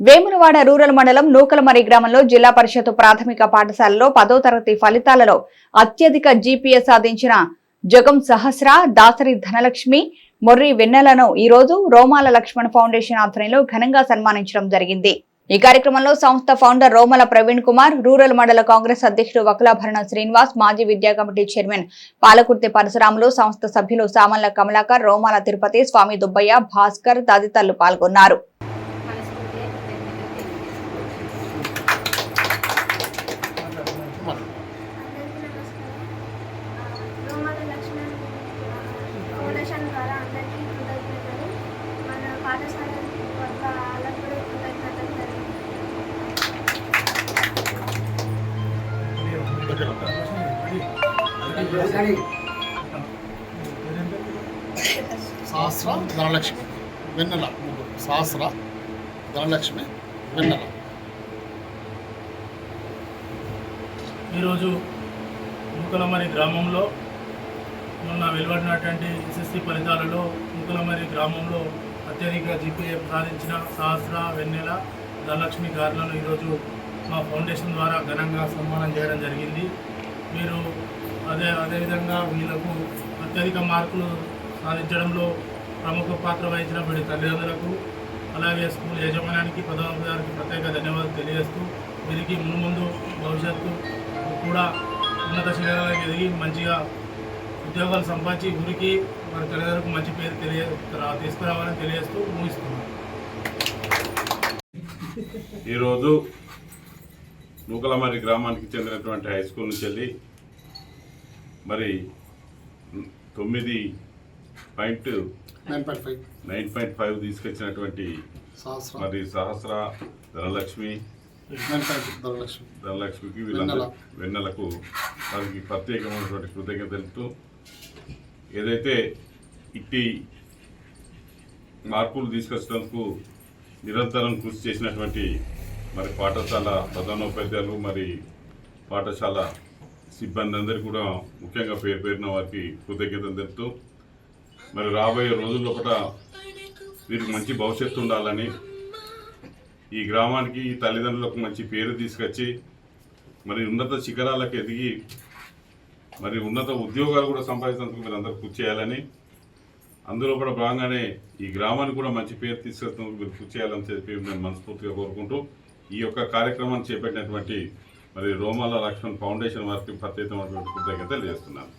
Vemulawada rural మండలం నూకలమరి గ్రామంలో జిల్లా పరిషత్ ప్రాథమిక పాఠశాలలో పదో తరగతి ఫలితాలలో అత్యధిక జీపీఎస్ సాధించిన జగం సహస్ర దాసరి ధనలక్ష్మి మొర్రి వెన్నెలను ఈ రోజు రోమాల లక్ష్మణ్ ఫౌండేషన్ ఆధ్వర్యంలో ఘనంగా సన్మానించడం జరిగింది. ఈ కార్యక్రమంలో సంస్థ ఫౌండర్ రోమల ప్రవీణ్ కుమార్ రూరల్ మండల కాంగ్రెస్ అధ్యక్షుడు వకలాభరణ శ్రీనివాస్ మాజీ విద్యా కమిటీ చైర్మన్ పాలకుర్తి పరశురాములు సంస్థ సభ్యులు సామన్ల కమలాకర్ రోమాల తిరుపతి స్వామి దుబ్బయ్య భాస్కర్ తదితరులు పాల్గొన్నారు మనస్ఫూర్తిగా కృతజ్ఞతలు తెలియజేస్తున్నాను. అందరికీ నమస్కారం ఆ, రోమల లక్ష్మణ్ ఆ, ఫౌండేషన్ ద్వారా అందరికీ కృతజ్ఞతలు మన వద్ద వాళ్ళకు కూడా కృతజ్ఞతలు సహస్ర ధనలక్ష్మి. వెన్నెల. ముగ్గురు సహస్ర ధనలక్ష్మి. వెన్నెల. ఈరోజు ముకులమరి గ్రామంలో మొన్న వెలువడినటువంటి ఎస్ఎస్సి ఫలితాలలో ముకులమరి గ్రామంలో అత్యధిక జీపీఎఫ్ సాధించిన సహస్ర వెన్నెల ధనలక్ష్మి గారులను ఈరోజు మా ఫౌండేషన్ ద్వారా ఘనంగా సన్మానం చేయడం జరిగింది. మీరు అదే అదేవిధంగా వీళ్ళకు అత్యధిక మార్కులు సాధించడంలో ప్రముఖ పాత్ర వహించిన వీడి తల్లిదండ్రులకు అలాగే స్కూల్ యజమానానికి ప్రధాన గారికి ప్రత్యేక ధన్యవాదాలు తెలియజేస్తూ వీరికి ముందు ముందు భవిష్యత్తు కూడా ఉన్నత శిఖరాలకు ఎదిగి మంచిగా ఉద్యోగాలు సంపాదించి ఊరికి వారి తల్లిదండ్రులకు మంచి పేరు తెలియ తీసుకురావాలని తెలియజేస్తూ ముగిస్తున్నాను ఈరోజు నూకలమరి గ్రామానికి చెందినటువంటి హై స్కూల్ నుంచి వెళ్ళి మరి తొమ్మిది point nine point five nine point five తీసుకొచ్చినటువంటి సహస్ర. మరి సహస్ర ధనలక్ష్మి ధనలక్ష్మికి. వీళ్ళందరూ వెన్నెలకు వారికి ప్రత్యేకమైనటువంటి కృతజ్ఞత తెలుపుతూ ఏదైతే ఇట్టి మార్పులు తీసుకొచ్చినందుకు నిరంతరం కృషి చేసినటువంటి మరి పాఠశాల ప్రధానోపాధ్యాయులు మరి పాఠశాల సిబ్బంది అందరికీ కూడా ముఖ్యంగా పేరు పేరున వారికి కృతజ్ఞతలు తెలుపుతూ మరి రాబోయే రోజుల్లో కూడా వీరికి మంచి భవిష్యత్తు ఉండాలని ఈ గ్రామానికి ఈ తల్లిదండ్రులకు మంచి పేరు తీసుకొచ్చి మరి ఉన్నత శిఖరాలకు ఎదిగి మరి ఉన్నత ఉద్యోగాలు కూడా సంపాదించినందుకు మీరు అందరూ కృషి చేయాలని అందులో కూడా భాగంగానే ఈ గ్రామానికి కూడా మంచి పేరు తీసుకొచ్చేందుకు మీరు కృషి చేయాలని చెప్పి నేను మనస్ఫూర్తిగా కోరుకుంటూ ఈ యొక్క కార్యక్రమాన్ని చేపట్టినటువంటి మరి రోమాల లక్ష్మణ్ ఫౌండేషన్ వారికి ప్రత్యేకమైనటువంటి కృతజ్ఞత చేస్తున్నాను